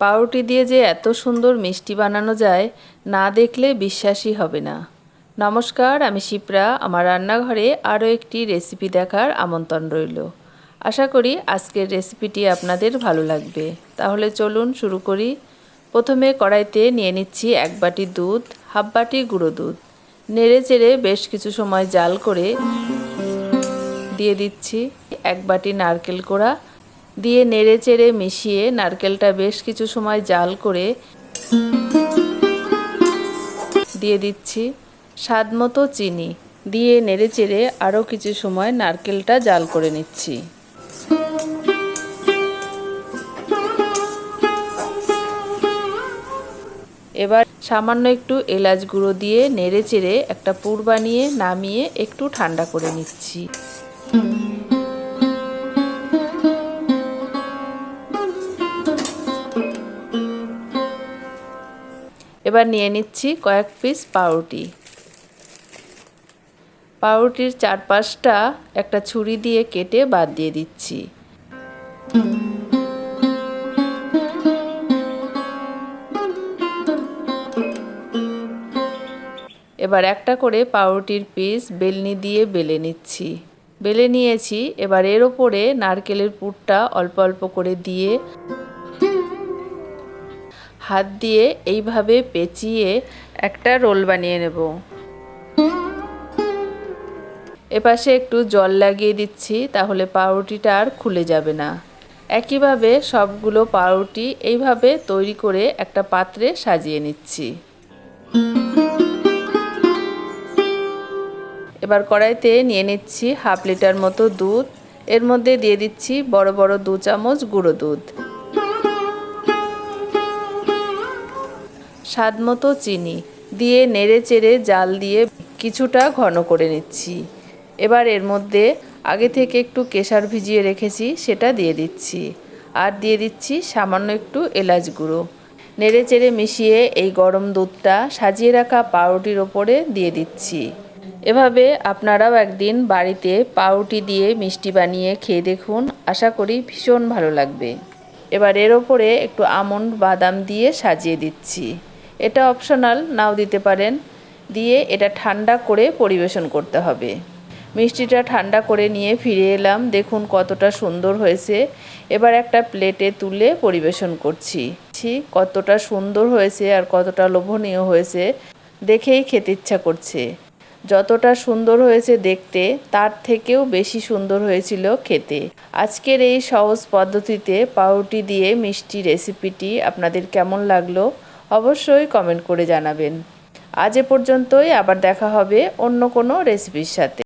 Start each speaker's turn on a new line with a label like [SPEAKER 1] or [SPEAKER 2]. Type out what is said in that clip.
[SPEAKER 1] পাউরুটি দিয়ে যে এত সুন্দর মিষ্টি বানানো যায়, না দেখলে বিশ্বাসই হবে না। নমস্কার, আমি শিপ্রা। আমার রান্নাঘরে আরও একটি রেসিপি দেখার আমন্ত্রণ রইল। আশা করি আজকের রেসিপিটি আপনাদের ভালো লাগবে। তাহলে চলুন শুরু করি। প্রথমে কড়াইতে নিয়ে নিচ্ছি এক বাটি দুধ, হাফ বাটি গুঁড়ো দুধ। নেড়ে চেড়ে বেশ কিছু সময় জাল করে দিয়ে দিচ্ছি। এক বাটি নারকেল কোড়া দিয়ে নেড়ে চেড়ে মিশিয়ে নারকেলটা বেশ কিছু সময় জাল করে দিয়ে দিচ্ছি। স্বাদ মতো চিনি। দিয়ে নেড়ে চেড়ে আরও কিছু সময় নারকেলটা জাল করে নিচ্ছি। এবার সামান্য একটু এলাচ গুঁড়ো দিয়ে নেড়ে চেড়ে একটা পুর বানিয়ে নামিয়ে একটু ঠান্ডা করে নিচ্ছি। এবার নিয়ে নিচ্ছি কয়েক পিস পাউরুটি। পাউরুটির চারপাশটা একটা ছুরি দিয়ে কেটে বাদ দিয়ে দিচ্ছি। এবার একটা করে পাউরুটির পিস বেলনি দিয়ে বেলে নিচ্ছি। বেলে নিয়েছি, এবার এর ওপরে নারকেলের পুরটা অল্প অল্প করে দিয়ে হাত দিয়ে এইভাবে পেঁচিয়ে একটা রোল বানিয়ে নেব। এপাশে একটু জল লাগিয়ে দিচ্ছি, তাহলে পাউরুটিটা আর খুলে যাবে না। একইভাবে সবগুলো পাউরুটি এইভাবে তৈরি করে একটা পাত্রে সাজিয়ে নিচ্ছি। এবার কড়াইতে নিয়ে নিচ্ছি হাফ লিটার মতো দুধ। এর মধ্যে দিয়ে দিচ্ছি বড় বড় দু চামচ গুঁড়ো দুধ। স্বাদ মতো চিনি দিয়ে নেড়ে চেড়ে জাল দিয়ে কিছুটা ঘন করে নিচ্ছি। এবার এর মধ্যে আগে থেকে একটু কেশার ভিজিয়ে রেখেছি, সেটা দিয়ে দিচ্ছি। আর দিয়ে দিচ্ছি সামান্য একটু এলাচ গুঁড়ো। নেড়ে চেড়ে মিশিয়ে এই গরম দুধটা সাজিয়ে রাখা পাউরুটির ওপরে দিয়ে দিচ্ছি। এভাবে আপনারাও একদিন বাড়িতে পাউরুটি দিয়ে মিষ্টি বানিয়ে খেয়ে দেখুন, আশা করি ভীষণ ভালো লাগবে। এবার এর ওপরে একটু আমন্ড বাদাম দিয়ে সাজিয়ে দিচ্ছি। এটা অপশনাল নাও দিতে পারেন। দিয়ে এটা ঠান্ডা করে পরিবেশন করতে হবে। মিষ্টিটা ঠান্ডা করে নিয়ে ফিরে এলাম। দেখুন কতটা সুন্দর হয়েছে। এবার একটা প্লেটে তুলে পরিবেশন করছি। কতটা সুন্দর হয়েছে আর কতটা লোভনীয় হয়েছে। দেখেই খেতে ইচ্ছা করছে। যতটা সুন্দর হয়েছে দেখতে, তার থেকেও বেশি সুন্দর হয়েছিল খেতে। আজকের এই সহজ পদ্ধতিতে পাউরুটি দিয়ে মিষ্টি রেসিপিটি আপনাদের কেমন লাগল? অবশ্যই কমেন্ট করে জানাবেন। আজ এ পর্যন্তই আবার দেখা হবে অন্য কোনো রেসিপির সাথে।